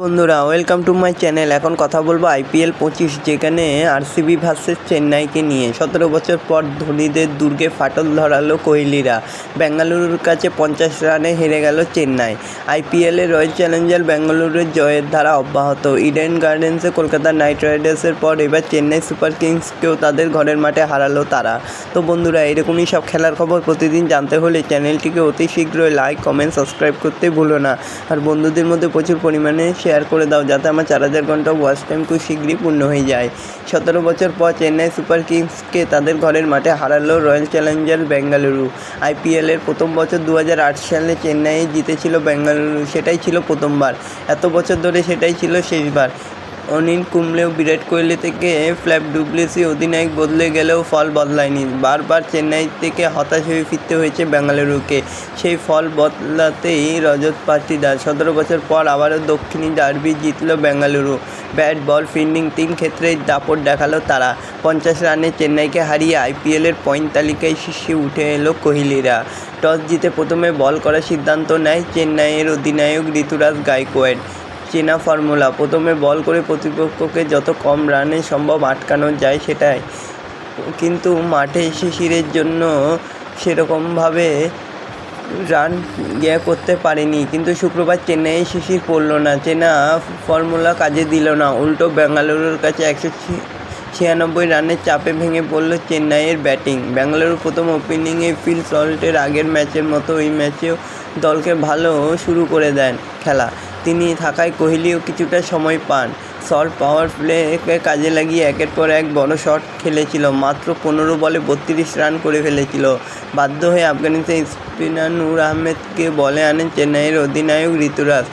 বন্ধুরা welcome to my channel এখন কথা বলব আইপিএল পঁচিশ, যেখানে আরসিবি ভার্সেস চেন্নাইকে নিয়ে। সতেরো বছর পর ধোনিদের দুর্গে ফাটল ধরালো কোহলিরা। বেঙ্গালুরুর কাছে পঞ্চাশ রানে হেরে গেল চেন্নাই। আইপিএলে রয়্যাল চ্যালেঞ্জার বেঙ্গালুরুর জয়ের ধারা অব্যাহত। ইডেন গার্ডেন্সে কলকাতা নাইট রাইডার্সের পর এবার চেন্নাই সুপার কিংসকেও তাদের ঘরের মাঠে হারালো তারা। তো বন্ধুরা, এরকমই সব খেলার খবর প্রতিদিন জানতে হলে চ্যানেলটিকে অতি শীঘ্রই লাইক কমেন্ট সাবস্ক্রাইব করতে ভুলো না। আর বন্ধুদের মধ্যে প্রচুর পরিমাণে শেয়ার করে দাও যাতে আমার চার হাজার ঘণ্টা ওয়াচ টাইম খুব শীঘ্রই পূর্ণ হয়ে যায়। সতেরো বছর পর চেন্নাই সুপার কিংসকে তাদের ঘরের মাঠে হারালো রয়্যাল চ্যালেঞ্জার বেঙ্গালুরু। আইপিএলের প্রথম বছর দু হাজার আট সালে চেন্নাই জিতেছিল বেঙ্গালুরু, সেটাই ছিল প্রথমবার। এত বছর ধরে সেটাই ছিল শেষবার। অনিল কুম্বলেও বিরাট কোহলি থেকে ফ্ল্যাপ ডুপ্লেসি অধিনায়ক বদলে গেলেও ফল বদলায়নি। বারবার চেন্নাই থেকে হতাশ হয়ে ফিরতে হয়েছে বেঙ্গালুরুকে। সেই ফল বদলাতেই রজত পাটিদার। সতেরো বছর পর আবারও দক্ষিণী ডার্বি জিতল বেঙ্গালুরু। ব্যাট, বল, ফিল্ডিং তিন ক্ষেত্রেই দাপট দেখাল তারা। পঞ্চাশ রানে চেন্নাইকে হারিয়ে আইপিএলের পয়েন্ট তালিকায় শীর্ষে উঠে এলো কোহলিরা। টস জিতে প্রথমে বল করার সিদ্ধান্ত নেয় চেন্নাইয়ের অধিনায়ক ঋতুরাজ গাইকোয়াড চেনা ফর্মুলা। প্রথমে বল করে প্রতিপক্ষকে যত কম রানে সম্ভব আটকানো যায় সেটাই। কিন্তু মাঠে শিশিরের জন্য সেরকমভাবে রান ইয়ে করতে পারেনি। কিন্তু শুক্রবার চেন্নাইয়ে শিশির পড়ল না। চেনা ফর্মুলা কাজে দিল না। উল্টো বেঙ্গালুরুর কাছে একশো ছিয়ানব্বই রানের চাপে ভেঙে পড়ল চেন্নাইয়ের ব্যাটিং। বেঙ্গালুরু প্রথম ওপেনিংয়ে ফিল সল্টের আগের ম্যাচের মতো ওই ম্যাচেও দলকে ভালো শুরু করে দেন খেলা। তিনি থাকায় কোহলিও কিছুটা সময় পান। শর্ট পাওয়ার প্লেকে কাজে লাগিয়ে একের পর এক বড় শট খেলেছিল। মাত্র পনেরো বলে বত্রিশ রান করে ফেলেছিল। বাধ্য হয়ে আফগানিস্তান স্পিনার নূর আহমেদকে বলে আনেন চেন্নাইয়ের অধিনায়ক ঋতুরাজ।